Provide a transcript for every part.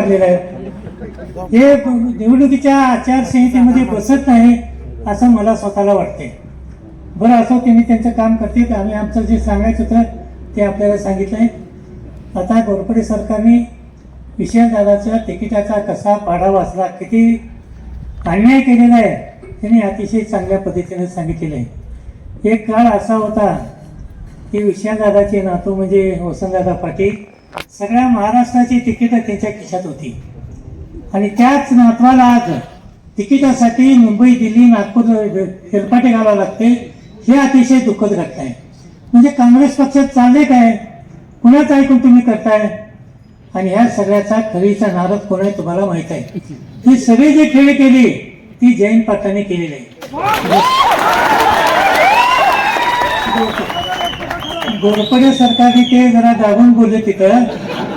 काढलेलं आहे. हे निवडणुकीच्या आचारसंहितेमध्ये बसत नाही असं मला स्वतःला वाटते बरं असं त्यांनी त्यांचं काम करतील आम्ही आमचं जे सांगायचं होतं ते आपल्याला सांगितलं आहे. आता गोरपडे सरकारने विषयदाराच्या तिकिटाचा कसा पाडा वाचला किती अन्याय केलेला आहे त्यांनी अतिशय चांगल्या पद्धतीने सांगितलेलं आहे. एक काळ असा होता की विषयदादाचे नातू म्हणजे वसंतदादा पाटील सगळ्या महाराष्ट्राची तिकीटं त्याच्या खिशात होती. आणि त्याच नातवाला आज तिकिटासाठी मुंबई दिल्ली नागपूर हेलपाटे घालावं लागते हे अतिशय दुःखद घटना आहे. म्हणजे काँग्रेस पक्षात चालले काय? कुणाचं ऐकून तुम्ही करताय? आणि ह्या सगळ्याचा खरीचा नारद कोण आहे तुम्हाला माहीत आहे. ही सगळी जी खेळ केली ती जयंत पाटलांनी केलेली आहे. गोरपडे सरकारने ते जरा दाबून बोलले तिथं.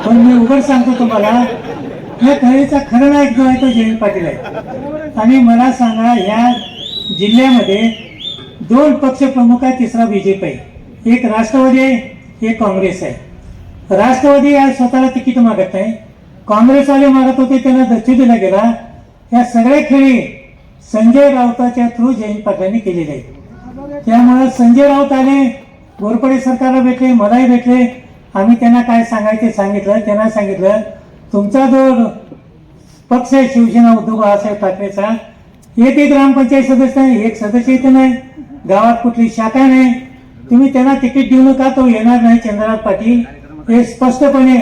पण मी उघड सांगतो तुम्हाला या खरेचा खरं नायक जो आहे तो जयंत पाटील आहे. आणि मला सांगा या जिल्ह्यामध्ये दोन पक्ष प्रमुख आहे तिसरा बीजेपी आहे. एक राष्ट्रवादी आहे एक काँग्रेस आहे. राष्ट्रवादी आज स्वतःला तिकीट मागत नाही. काँग्रेसवाले मागत होते त्यांना दच्चू दिला गेला. या सगळ्या खेळी संजय राऊताच्या थ्रू जयंत पाटलांनी केलेले आहेत. त्यामुळे संजय राऊत आले गोरपडे सरकारला भेटले मलाही भेटले. आम्ही त्यांना काय सांगायचे सांगितलं त्यांना सांगितलं. तुमचा जो पक्ष आहे शिवसेना उद्धव बाळासाहेब ठाकरेचा एक ग्रामपंचायत सदस्य नाही एक सदस्य इथे नाही. गावात कुठली शाखा नाही. तुम्ही त्यांना तिकीट देऊ नका तो येणार नाही चंद्रनाथ पाटील. हे स्पष्टपणे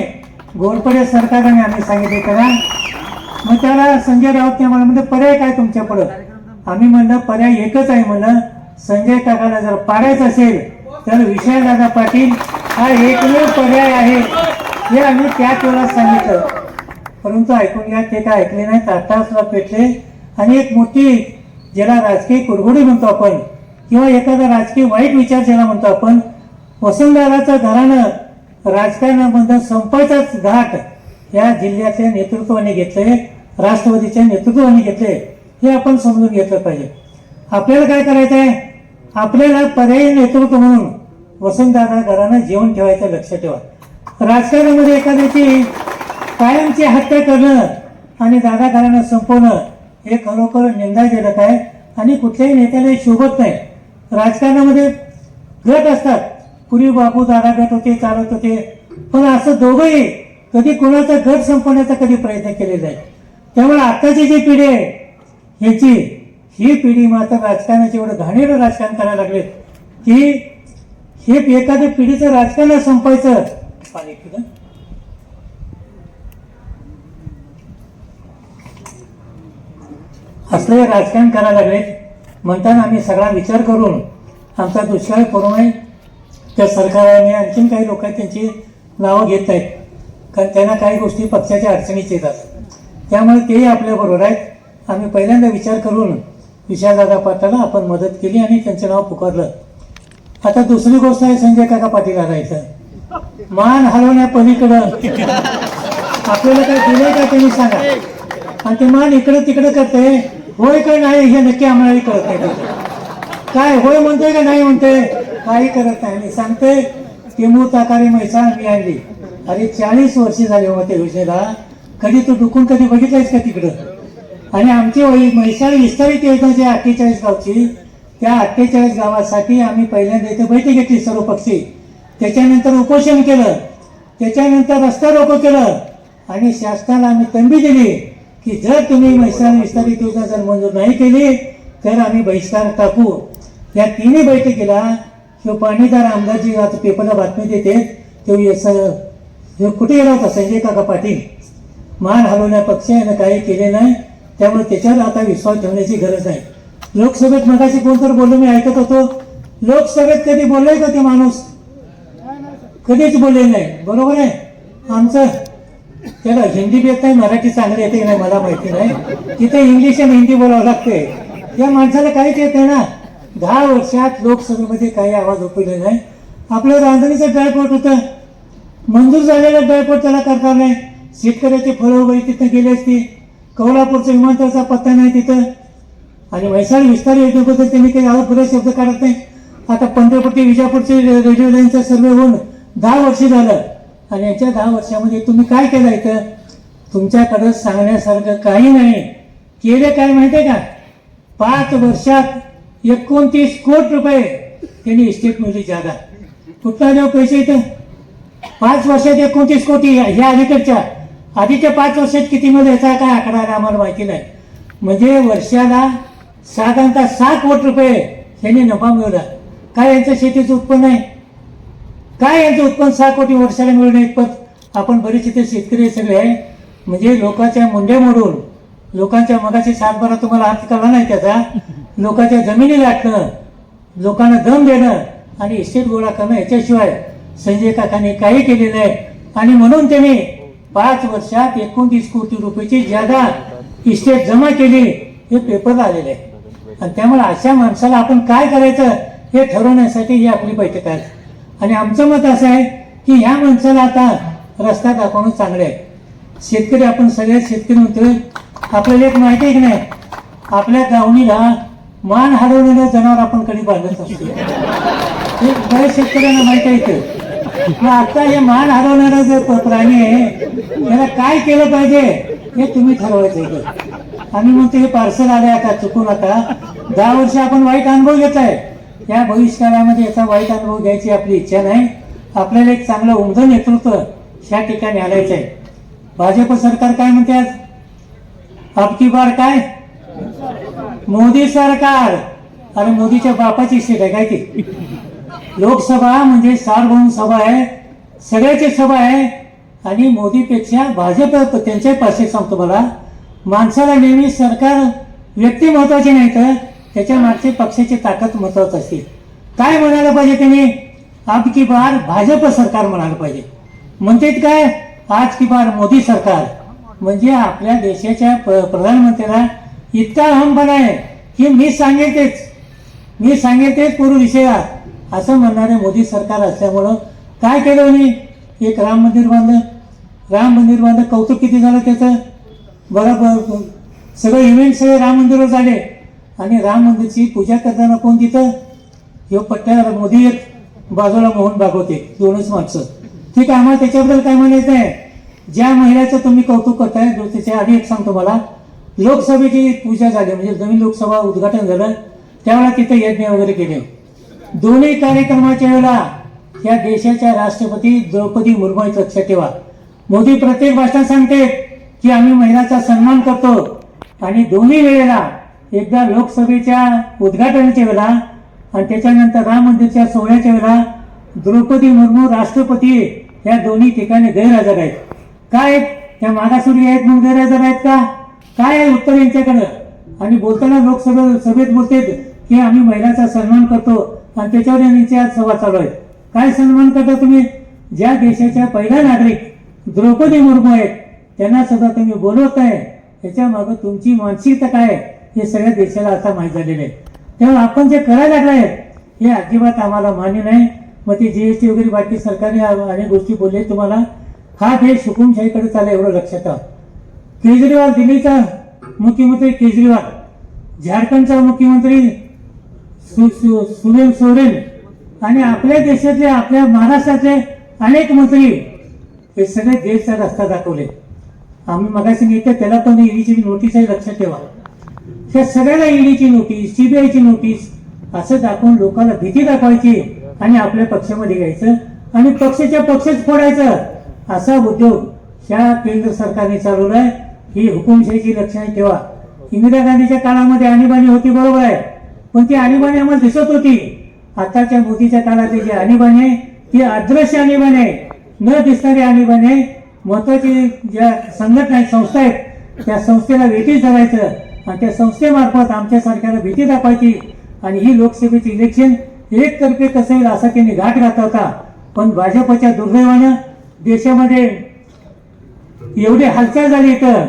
घोरपडे सरकारने आम्ही सांगितले त्याला मग त्याला संजय राऊत त्या मला म्हणजे पर्याय काय तुमच्या पुढं आम्ही म्हणलं पर्याय एकच आहे म्हणलं. संजय काकाला जर पाडायचं असेल तर विशालदादा पाटील हा एकमेव पर्याय आहे हे आम्ही त्याच वेळा सांगितलं. परंतु ऐकून घ्या ते काय ऐकले नाही ताटासला पेटले. आणि एक मोठी ज्याला राजकीय कुरघोडी म्हणतो आपण किंवा एखादा राजकीय वाईट विचार ज्याला म्हणतो आपण वसंतदादाचं घरानं राजकारणाबद्दल संपाचाच घाट या जिल्ह्याच्या नेतृत्वाने घेतले राष्ट्रवादीच्या नेतृत्वाने घेतले हे आपण समजून घेतलं पाहिजे. आपल्याला काय करायचं आहे आपल्याला पर्यायी नेतृत्व म्हणून वसंतदादा घरानं जेवण ठेवायचं लक्ष ठेवा. राजकारणामध्ये एखाद्याची कायमची हत्या करणं आणि दादा घरानं संपवणं हे खरोखर निंदाजनक आहे आणि कुठल्याही नेत्याला शोभत नाही. राजकारणामध्ये गट असतात. पूर्वी बापू दादा गट होते चालत होते. पण असं दोघंही कधी कोणाचा गट संपवण्याचा कधी प्रयत्न केलेला आहे त्यामुळे आत्ताची जी पिढी आहे ह्याची ही पिढी मात्र राजकारणाचे एवढं घाणेरं राजकारण करायला लागले की हे एखाद्या पिढीचं राजकारण संपायचं. पाणी. असले राजकारण करायला लागले. म्हणताना आम्ही सगळा विचार करून आमचा दुष्काळ करू नये त्या सरकारने आणखीन काही लोक त्यांची नावं घेत आहेत. कारण त्यांना काही गोष्टी पक्षाच्या अडचणीच येतात. त्यामुळे तेही आपल्याबरोबर आहेत. आम्ही पहिल्यांदा विचार करून विशालदादा पाटलाला आपण मदत केली आणि त्यांचं नाव पुकारलं. आता दुसरी गोष्ट आहे संजय काका पाटील इथं मान हलवण्या पलीकडं. आपल्याला काय दिलंय का त्यांनी सांगा. आणि ते मान इकडं तिकडं करते. होय का नाही हे नक्की आम्हाला कळत नाही काय होय म्हणतोय का नाही म्हणतोय? काही करत नाही. आणि सांगते की मूळ ताकारी मैसा मी आणली. अरे चाळीस वर्षे झाले मग त्या योजनेला. कधी तू डुकून कधी बघितलंयस का तिकडं? आणि आमची वही- विस्तारित योजना जी अठ्ठेचाळीस गावची. त्या अठ्ठेचाळीस गावासाठी आम्ही पहिल्यांदा इथे बैठक घेतली सर्व पक्षी. त्याच्यानंतर उपोषण केलं. त्याच्यानंतर रस्ता रोको केलं. आणि शासनाला आम्ही तंबी दिली की जर तुम्ही म्हैसाळ विस्तारित योजना जर मंजूर नाही केली तर आम्ही बहिष्कार टाकू. या तिन्ही बैठकीला किंवा पाणीदार आमदारजी आता पेपरला बातमी देते तो यस ह्यो कुठे गेला होता संजय काका पाटील. मान हलवण्या पक्षाने यानं काही केले नाही त्यामुळे त्याच्यावर आता विश्वास ठेवण्याची गरज नाही लोकसभेत मगाशी कोणतर बोललो मी ऐकत होतो. लोकसभेत कधी बोलले का ते माणूस? कधीच बोलले नाही. बरोबर आहे? आमचं त्याला हिंदी बी येत नाही मराठी चांगली येते की नाही मला माहिती नाही. तिथे इंग्लिश आणि हिंदी बोलावं लागते. या माणसाला काहीच येत नाही ना. दहा वर्षात लोकसभेमध्ये काही आवाज उपयोग नाही. आपलं रांधणीचं ड्रायपोर्ट होतं. मंजूर झालेलं ड्रायपोर्ट त्याला करता नाही शेतकऱ्याची फळं वगैरे तिथं गेली असती. कोल्हापूरचं विमानतळाचा पत्ता नाही तिथं. आणि वैशाली विस्तार योजनेबद्दल त्यांनी काही आवाज पुरे शब्द काढत नाही. आता पंढरपूर विजापूरचे रेडिओ लाईनचा सर्वे होऊन दहा वर्ष झालं. आणि याच्या दहा वर्षामध्ये तुम्ही काय केलं इथं? तुमच्याकडं सांगण्यासारखं काही नाही. केलं काय माहिती आहे का? पाच वर्षात एकोणतीस कोट रुपये त्यांनी इस्टेट मिळली जागा. कुठला देऊ पैसे इथं? पाच वर्षात एकोणतीस कोटी ह्या अलीकडच्या. आधीच्या पाच वर्षात किती मध्ये याचा काय आकडा आम्हाला माहिती नाही. म्हणजे वर्षाला साधारणतः सहा कोटी रुपये त्यांनी नफा मिळवला. काय यांचं शेतीचं उत्पन्न आहे? काय यांचं उत्पन्न सहा कोटी वर्षाला मिळणं इतपत आपण बरेच इथे शेतकरी सगळे. आहे म्हणजे लोकांच्या मुंड्या मोडून लोकांच्या मगाची सातबारा तुम्हाला अर्थ कळला नाही त्याचा? लोकांच्या जमिनी लाटणं लोकांना दम देणं आणि इस्टेट गोळा करणं याच्याशिवाय संजय काकांनी काही केलेलं आहे. आणि म्हणून त्यांनी पाच वर्षात एकोणतीस कोटी रुपयाची जादा इस्टेट जमा केली हे पेपर आलेले आहे. आणि त्यामुळे अशा माणसाला आपण काय करायचं हे ठरवण्यासाठी ही आपली बैठक आहे. आणि आमचं मत असं आहे की ह्या माणसाला आता रस्ता दाखवणं चांगलं आहे. शेतकरी आपण सगळे शेतकरी म्हणतोय आपल्याला एक माहिती आहे की नाही? आपल्या गावणीला मान हरवलेलं जनावर आपण कधी बांधत असतो हे बऱ्याच शेतकऱ्यांना माहिती आहे इथं. मग आता हे मान हरवणारा जे प्राणी आहे त्याला काय केलं पाहिजे हे तुम्ही ठरवायचं आणि मग ते हे पार्सल आले आता चुकून आता. दहा वर्ष आपण वाईट अनुभव घेत आहे. या भविष्यकाळामध्ये याचा वाईट अनुभव घ्यायची आपली इच्छा नाही. आपल्याला एक चांगलं उमदं नेतृत्व ह्या ठिकाणी आणायचं आहे. भाजप सरकार काय म्हणते आज? आपकी बार काय? मोदी सरकार. अरे मोदीच्या बापाची सीट आहे काय ती? लोकसभा म्हणजे सार्वभौम सभा आहे. सगळ्याची सभा आहे. आणि मोदीपेक्षा भाजप त्यांच्या पाशी सांगतो मला. माणसाला नेहमी सरकार व्यक्ती महत्वाची नाही तर त्याच्या मागचे पक्षाची ताकद महत्वाची असते. काय म्हणायला पाहिजे त्यांनी? अब की बार भाजप सरकार म्हणायला पाहिजे. म्हणतात काय? आज की बार मोदी सरकार. म्हणजे आपल्या देशाच्या प्रधानमंत्र्याला इतका अहमपणा आहे की मी सांगेल तेच मी सांगेल तेच पूर्व विषयात असं म्हणणारे मोदी सरकार असल्यामुळं काय केलं मी एक राम मंदिर बांधलं. राम मंदिर बांधलं. कौतुक किती झालं त्याचं? बरोबर. सगळे इव्हेंट सगळे राम मंदिरवर झाले. आणि राम मंदिरची पूजा करताना कोण तिथं? हे पट्ट्यावर मोदी एक बाजूला मोहन भागवते दोनच माणसं. ठीक आहे आम्हाला त्याच्याबद्दल काय म्हणायचं आहे? ज्या महिलाचं तुम्ही कौतुक करताय त्याच्या आधी एक सांगतो मला लोकसभेची पूजा झाली म्हणजे नवीन लोकसभा उद्घाटन झालं त्यावेळेला तिथे यज्ञ वगैरे केले. दोन्ही कार्यक्रमाच्या वेळेला या देशाच्या राष्ट्रपती द्रौपदी मुर्मू लक्षात ठेवा. मोदी प्रत्येक भाषणात सांगते की आम्ही महिलांचा सन्मान करतो. आणि दोन्ही वेळेला एकदा लोकसभेच्या उद्घाटनाच्या वेळेला आणि त्याच्यानंतर राम मंदिरच्या सोहळ्याच्या वेळेला द्रौपदी मुर्मू राष्ट्रपती या दोन्ही ठिकाणी गैरहजर आहेत. काय त्या मागासवर्गीय आहेत म्हणून गैरहजर आहेत का? काय आहे उत्तर यांच्याकडं? आणि बोलताना लोकसभे सभेत बोलतात की आम्ही महिलांचा सन्मान करतो आणि त्याच्यावर यांची आज संवाद चालू आहे. काय सन्मान करता तुम्ही? ज्या देशाच्या पहिल्या नागरिक द्रौपदी मुर्मू आहेत त्यांना सुद्धा तुम्ही बोलवत आहे त्याच्या मागं तुमची मानसिकता काय आहे? हे सगळ्या देशाला आता माहीत झालेलं आहे त्यामुळे आपण जे करायला लागलाय हे अजिबात आम्हाला मान्य नाही. मग ते टी वगैरे बाकी सरकारने अनेक गोष्टी बोलले तुम्हाला. हा देश हुकुमशाहीकडे चालला एवढं लक्षात. केजरीवाल दिल्लीचा मुख्यमंत्री केजरीवाल झारखंडचा मुख्यमंत्री सु- सु- सुनील सोरेन आणि आपल्या देशातले आपल्या महाराष्ट्रातले अनेक मंत्री हे सगळे देशचा रस्ता दाखवले. आम्ही मगाशी नेते त्याला पण ईडीची नोटीस आहे लक्षात ठेवा. त्या सगळ्याला ईडीची नोटीस सीबीआयची नोटीस असं दाखवून लोकांना भीती दाखवायची आणि आपल्या पक्षामध्ये घ्यायचं आणि पक्षाच्या पक्षच फोडायचं असा उद्योग ह्या केंद्र सरकारने चालवलाय. ही हुकुमशाहीची लक्षणे ठेवा. इंदिरा गांधीच्या काळामध्ये आणीबाणी होती बरोबर आहे. पण ती आणीबाणी आम्हाला दिसत होती. आताच्या मोदीच्या काळातली जी आणीबाणी आहे ती अदृश्य आणीबाणी आहे. न दिसणारी आणीबाणी आहे. महत्वाची ज्या संघटना आहेत संस्था आहेत त्या संस्थेला वेटीच धरायचं. आणि त्या संस्थेमार्फत आमच्यासारख्याला भीती दाखवायची. आणि ही लोकसभेची इलेक्शन एकतर्फे कसं येईल असा त्यांनी घाट घातला होता. पण भाजपच्या दुर्दैवानं देशामध्ये एवढी हालचाल झाली तर